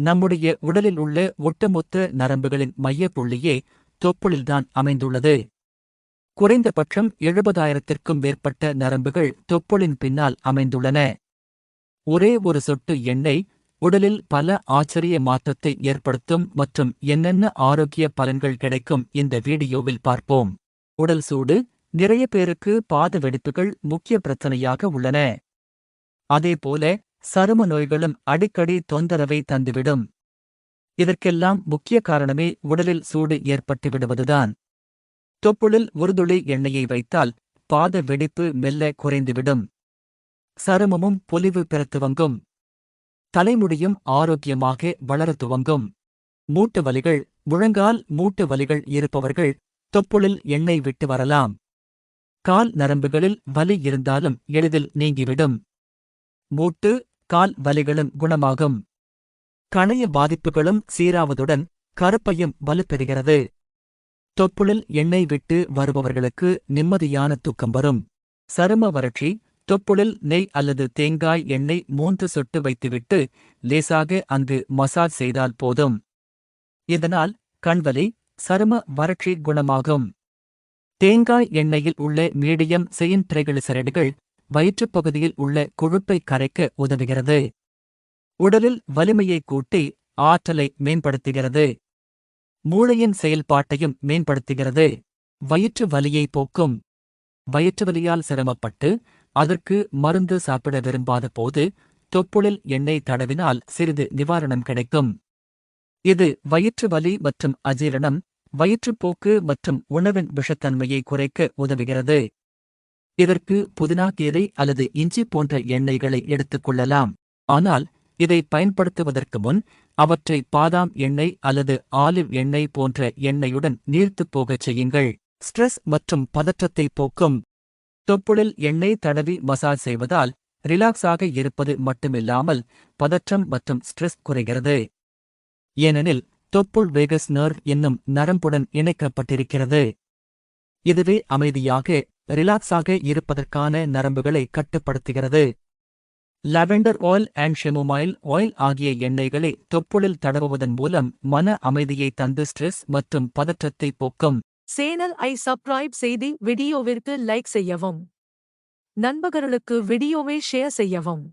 நம்முடைய உடலில் உள்ள ஒட்டுமொத்த நரம்புகளின் மையப் புள்ளியே தொப்புளில்தான் அமைந்துள்ளது. குறைந்தபட்சம் எழுபதாயிரத்திற்கும் மேற்பட்ட நரம்புகள் தொப்புளின் பின்னால் அமைந்துள்ளன. ஒரே ஒரு சொட்டு எண்ணெய் உடலில் பல ஆச்சரிய மாற்றத்தை ஏற்படுத்தும் மற்றும் என்னென்ன ஆரோக்கிய பலன்கள் கிடைக்கும் இந்த வீடியோவில் பார்ப்போம். உடல் சூடு நிறைய பேருக்கு பாத வெடிப்புகள் முக்கிய பிரச்சனையாக உள்ளன. அதேபோல சரும நோய்களும் அடிக்கடி தொந்தரவை தந்துவிடும். இதற்கெல்லாம் முக்கிய காரணமே உடலில் சூடு ஏற்பட்டு விடுவதுதான். தொப்புளில் உறுதுளி எண்ணெயை வைத்தால் பாத வெடிப்பு மெல்ல குறைந்துவிடும். சருமமும் பொலிவு பெறத் துவங்கும் தலைமுடியும் ஆரோக்கியமாக வளரத் துவங்கும் மூட்டு வலிகள் முழங்கால் மூட்டு வலிகள் இருப்பவர்கள் தொப்புளில் எண்ணெய் விட்டு வரலாம். கால் நரம்புகளில் வலி இருந்தாலும் எளிதில் நீங்கிவிடும். மூட்டு கால் வலிகளும் குணமாகும். கணைய பாதிப்புகளும் சீராவதுடன் கருப்பையும் வலுப்பெறுகிறது. தொப்புளில் எண்ணெய் விட்டு வருபவர்களுக்கு நிம்மதியான தூக்கம் வரும். சரும வறட்சி தொப்புளில் நெய் அல்லது தேங்காய் எண்ணெய் மூன்று சொட்டு வைத்துவிட்டு லேசாக அங்கு மசாஜ் செய்தால் போதும். இதனால் கண்வலி சரும வறட்சி குணமாகும். தேங்காய் எண்ணெயில் உள்ள மீடியம் செயின் திரைகிளிசரைடுகள் வயிற்றுப் பகுதியில் உள்ள கொழுப்பை கரைக்க உதவுகிறது. உடலில் வலிமையை கூட்டி ஆற்றலை மேம்படுத்துகிறது. மூளையின் செயல்பாட்டையும் மேம்படுத்துகிறது. வயிற்று வலியை போக்கும். வயிற்று வலியால் சிரமப்பட்டு அதற்கு மருந்து சாப்பிட விரும்பாத போது தொப்புளில் எண்ணெய் தடவினால் சிறிது நிவாரணம் கிடைக்கும். இது வயிற்று வலி மற்றும் அஜீரணம் வயிற்றுப்போக்கு மற்றும் உணவின் விஷத்தன்மையை குறைக்க உதவுகிறது. இதற்கு புதினா கீரை அல்லது இஞ்சி போன்ற எண்ணெய்களை எடுத்துக் கொள்ளலாம். ஆனால் இதை பயன்படுத்துவதற்கு முன் அவற்றை பாதாம் எண்ணெய் அல்லது ஆலிவ் எண்ணெய் போன்ற எண்ணெயுடன் நீர்த்துப் போகச் செய்யுங்கள். ஸ்ட்ரெஸ் மற்றும் பதற்றத்தை போக்கும். தொப்புளில் எண்ணெய் தடவி மசாஜ் செய்வதால் ரிலாக்ஸாக இருப்பது மட்டுமில்லாமல் பதற்றம் மற்றும் ஸ்ட்ரெஸ் குறைகிறது. ஏனெனில் தொப்புள் வேகஸ் நர்வ் என்னும் நரம்புடன் இணைக்கப்பட்டிருக்கிறது. இதுவே அமைதியாக ரிலாக்ஸாக இருப்பதற்கான நரம்புகளை கட்டுப்படுத்துகிறது. Lavender oil and chamomile oil ஆகிய எண்ணெய்களை தொப்புளில் தடவுவதன் மூலம் மன அமைதியை தந்து ஸ்ட்ரெஸ் மற்றும் பதற்றத்தை போக்கும். சேனல் ஐ சப்ஸ்கிரைப் செய்து வீடியோவிற்கு லைக் செய்யவும். நண்பர்களுக்கு வீடியோவை ஷேர் செய்யவும்.